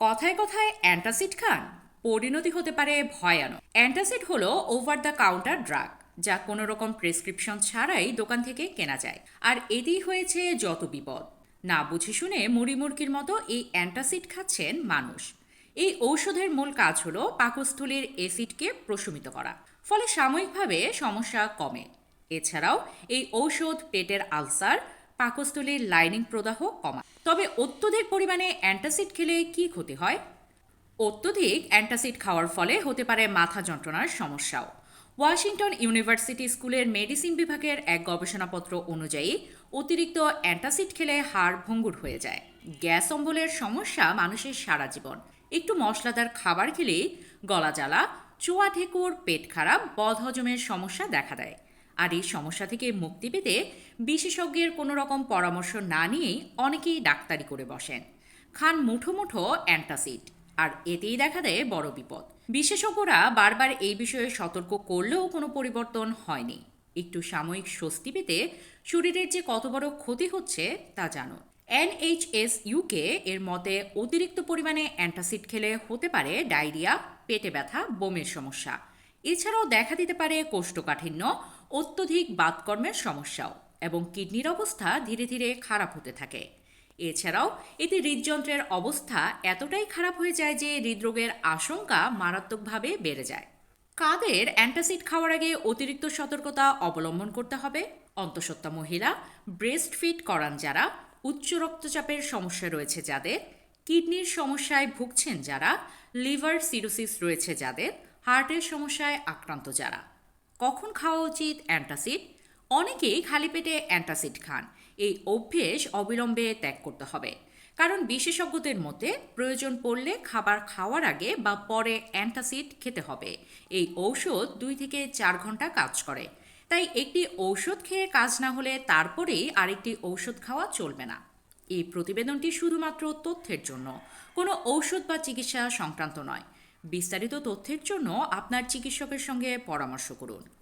কথায় কথায় অ্যান্টাসিড খান, পরিণতি হতে পারে ভয়ানক। অ্যান্টাসিড হলো ওভার দ্য কাউন্টার ড্রাগ যা কোনো রকম প্রেসক্রিপশন ছাড়াই দোকান থেকে কেনা যায়, আর এতেই হয়েছে যত বিপদ। না বুঝে শুনে মুড়ি মুরগির মতো এই অ্যান্টাসিড খাচ্ছেন মানুষ। এই ঔষধের মূল কাজ হলো পাকস্থলীর অ্যাসিডকে প্রশমিত করা, ফলে সাময়িকভাবে সমস্যা কমে। এছাড়াও এই ঔষধ পেটের আলসার পাকস্থলীর লাইনিং প্রদাহ কমা তবে অত্যধিক পরিমাণে অ্যান্টাসিড খেলে কি ক্ষতি হয়? অত্যধিক অ্যান্টাসিড খাওয়ার ফলে হতে পারে মাথা যন্ত্রণার সমস্যাও। ওয়াশিংটন ইউনিভার্সিটি স্কুলের মেডিসিন বিভাগের এক গবেষণাপত্র অনুযায়ী, অতিরিক্ত অ্যান্টাসিড খেলে হাড় ভঙ্গুর হয়ে যায়। গ্যাস অম্বলের সমস্যা মানুষের সারা জীবন। একটু মশলাদার খাবার খেলেই গলা জ্বালা চোয়া ঠেকুর পেট খারাপ, বদহজমের সমস্যা দেখা দেয়। আর এই সমস্যা থেকে মুক্তি পেতে বিশেষজ্ঞের কোনো রকম পরামর্শ না নিয়েই অনেকেই ডাক্তারি করে বসেন। খান মুঠো মুঠো অ্যান্টাসিড, আর এতেই দেখা দেয় বড় বিপদ। বিশেষজ্ঞরা বারবার এই বিষয়ে সতর্ক করলেও কোনো পরিবর্তন হয়নি। একটু সাময়িক স্বস্তি পেতে শরীরের যে কত বড় ক্ষতি হচ্ছে তা জানুন। এনএইচএস ইউকে এর মতে অতিরিক্ত পরিমাণে অ্যান্টাসিড খেলে হতে পারে ডায়রিয়া, পেটে ব্যথা, বমির সমস্যা। এছাড়াও দেখা দিতে পারে কোষ্ঠকাঠিন্য অত্যধিক বাতকর্মের সমস্যাও এবং কিডনির অবস্থা ধীরে ধীরে খারাপ হতে থাকে। এছাড়াও, এতে হৃদযন্ত্রের অবস্থা এতটাই খারাপ হয়ে যায় যে হৃদরোগের আশঙ্কা মারাত্মকভাবে বেড়ে যায়। কাদের অ্যান্টাসিড খাওয়ার আগে অতিরিক্ত সতর্কতা অবলম্বন করতে হবে? অন্তঃসত্ত্বা মহিলা, ব্রেস্ট ফিট করান যারা, উচ্চ রক্তচাপের সমস্যা রয়েছে যাদের, কিডনির সমস্যায় ভুগছেন যারা, লিভার সিরোসিস রয়েছে যাদের, হার্টের সমস্যায় আক্রান্ত যারা। কখন খাওয়া উচিত? অ্যান্টাসিড। অনেকেই খালি পেটে অ্যান্টাসিড খান। এই অভ্যেস অবিলম্বে ত্যাগ করতে হবে। কারণ বিশেষজ্ঞদের মতে, প্রয়োজন পড়লে খাবার খাওয়ার আগে বা পরে অ্যান্টাসিড খেতে হবে। এই ঔষধ দুই থেকে চার ঘণ্টা কাজ করে। তাই একটি ঔষধ খেয়ে কাজ না হলে তারপরেই আরেকটি ঔষধ খাওয়া চলবে না। এই প্রতিবেদনটি শুধুমাত্র তথ্যের জন্য। কোনো ঔষধ বা চিকিৎসা সংক্রান্ত নয়। বিস্তারিত তথ্যের জন্য আপনার চিকিৎসকের সঙ্গে পরামর্শ করুন।